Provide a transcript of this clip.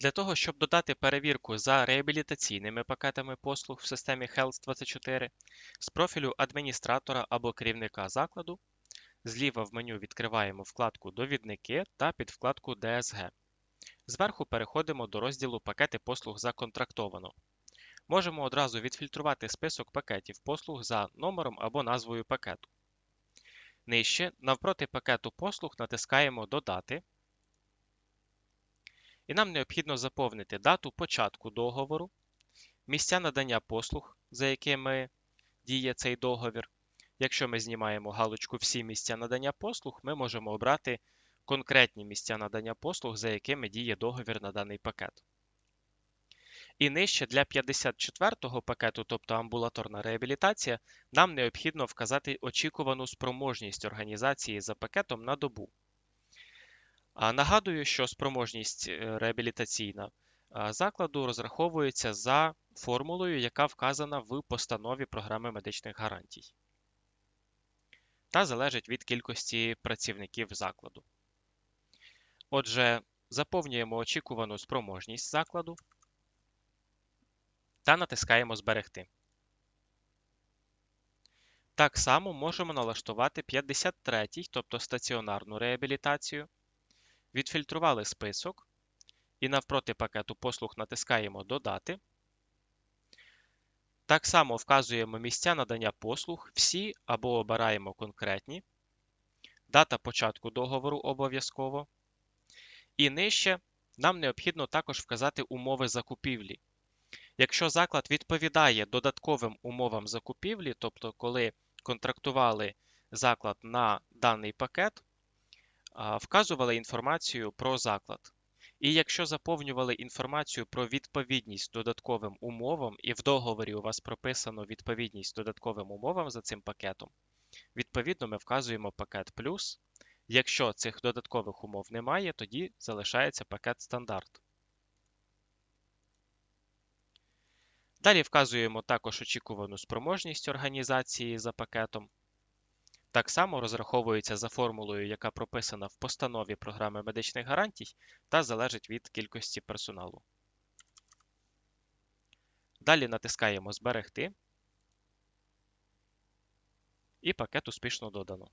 Для того, щоб додати перевірку за реабілітаційними пакетами послуг в системі Health24 з профілю адміністратора або керівника закладу, зліва в меню відкриваємо вкладку Довідники та підвкладку DSG. Зверху переходимо до розділу Пакети послуг законтрактовано. Можемо одразу відфільтрувати список пакетів послуг за номером або назвою пакету. Нижче, навпроти пакету послуг натискаємо Додати. І нам необхідно заповнити дату початку договору, місця надання послуг, за якими діє цей договір. Якщо ми знімаємо галочку Всі місця надання послуг, ми можемо обрати конкретні місця надання послуг, за якими діє договір на даний пакет. І нижче для 54-го пакету, тобто амбулаторна реабілітація, нам необхідно вказати очікувану спроможність організації за пакетом на добу. Нагадую, що спроможність е, реабілітаційна закладу розраховується за формулою, яка вказана в постанові програми медичних гарантій та залежить від кількості працівників закладу. Отже, заповнюємо очікувану спроможність закладу та натискаємо Зберегти. Так само можемо налаштувати 53-й, тобто стаціонарну реабілітацію. Відфільтрували список і навпроти пакету послуг натискаємо Додати. Так само вказуємо місця надання послуг, всі або обираємо конкретні, дата початку договору обов'язково. І нижче нам необхідно також вказати умови закупівлі. Якщо заклад відповідає додатковим умовам закупівлі, тобто коли контрактували заклад на даний пакет, вказували інформацію про заклад. І якщо заповнювали інформацію про відповідність додатковим умовам, і в договорі у вас прописано відповідність додатковим умовам за цим пакетом, відповідно ми вказуємо пакет плюс. Якщо цих додаткових умов немає, тоді залишається пакет стандарт. Далі вказуємо також очікувану спроможність організації за пакетом. Так само розраховується за формулою, яка прописана в постанові програми медичних гарантій та залежить від кількості персоналу. Далі натискаємо Зберегти і пакет успішно додано.